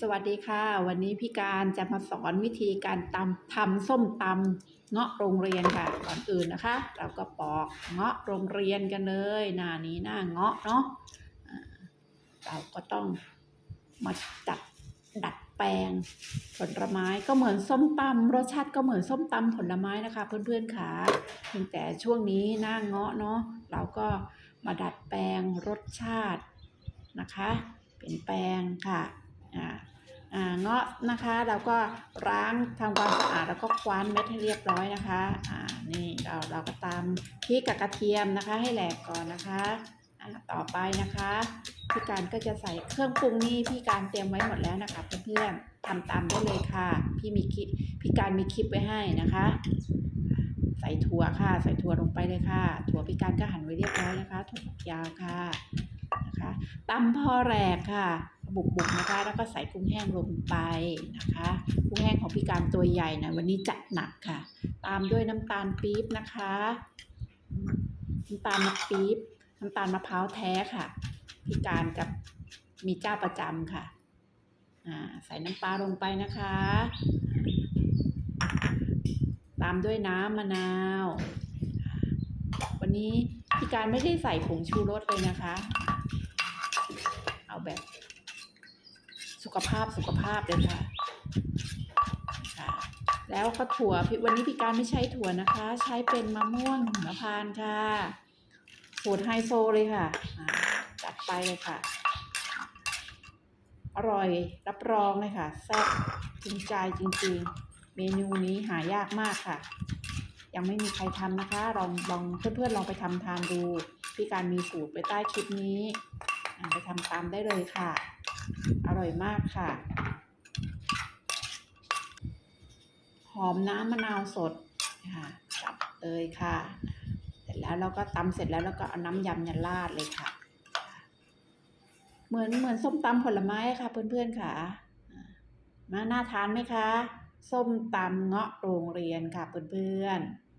สวัสดีค่ะ วันนี้พี่การจะมาสอนวิธีการตำทำส้มตำเงาะโรงเรียนค่ะก่อนอื่นนะคะ เราก็ปอกเงาะโรงเรียนกันเลยหน้านี้หน้าเงาะเนาะเราก็ต้องมาจัดดัดแปลงผลไม้ก็เหมือนส้มตำรสชาติก็เหมือนส้มตำผลไม้นะคะ เพื่อนๆค่ะเพียงแต่ช่วงนี้หน้าเงาะเนาะเราก็มาดัดแปลงรสชาตินะคะ เปลี่ยนแปลงค่ะ อ่าอ่าเงาะนะคะเราก็ล้างทำความสะอาดแล้วก็คว้านเม็ดให้เรียบร้อยนะคะอ่านี่เราเราก็ตามพริกกับกระเทียมนะคะ ให้แหลกก่อนนะคะอ่าต่อไปนะคะพี่การก็จะใส่เครื่องปรุงนี่พี่การเตรียมไว้หมดแล้วนะคะเพื่อนๆทำตามได้เลยค่ะ พี่มีคลิปพี่การมีคลิปไว้ให้นะคะ ใส่ถั่วค่ะ ใส่ถั่วลงไปเลยค่ะ ถั่วพี่การก็หั่นไว้เรียบร้อยนะคะถั่วฝักยาวค่ะนะคะตำพอแหลกค่ะ บุกๆนะคะ แล้วก็ใส่กุ้งแห้งลงไปนะคะกุ้งแห้งของพี่การตัวใหญ่นะวันนี้จัดหนักค่ะ ตามด้วยน้ำตาลปี๊บนะคะน้ำตาลมะปี๊บน้ำตาลมะพร้าวแท้ค่ะ พี่การกับมีเจ้าประจำค่ะใส่น้ำปลาลงไปนะคะ ตามด้วยน้ำมะนาว วันนี้พี่การไม่ได้ใส่ผงชูรสเลยนะคะ เอาแบบ สุขภาพสุขภาพเลยค่ะค่ะ แล้วก็ถั่วพี่วันนี้พี่การไม่ใช้ถั่วนะคะ ใช้เป็นมะม่วงหิมพานต์ค่ะสูตรไฮโซเลยค่ะจัดไปเลยค่ะ อร่อยรับรองเลยค่ะแซ่บจริงใจจริงๆ เมนูนี้หายากมากค่ะ ยังไม่มีใครทำนะคะ ลองลองเพื่อนๆลองไปทำทานดู พี่การมีสูตรไว้ใต้คลิปนี้ไปทำตามได้เลยค่ะ อร่อยมากค่ะ หอมน้ำมะนาวสดค่ะจับเลยค่ะ เสร็จแล้วเราก็ตำเสร็จแล้วเราก็เอาน้ำยำยันราดเลยค่ะ เหมือนเหมือนส้มตำผลไม้ค่ะ เพื่อนๆค่ะอ่ามาน่าทานไหมคะ ส้มตำเงาะโรงเรียนค่ะเพื่อนๆ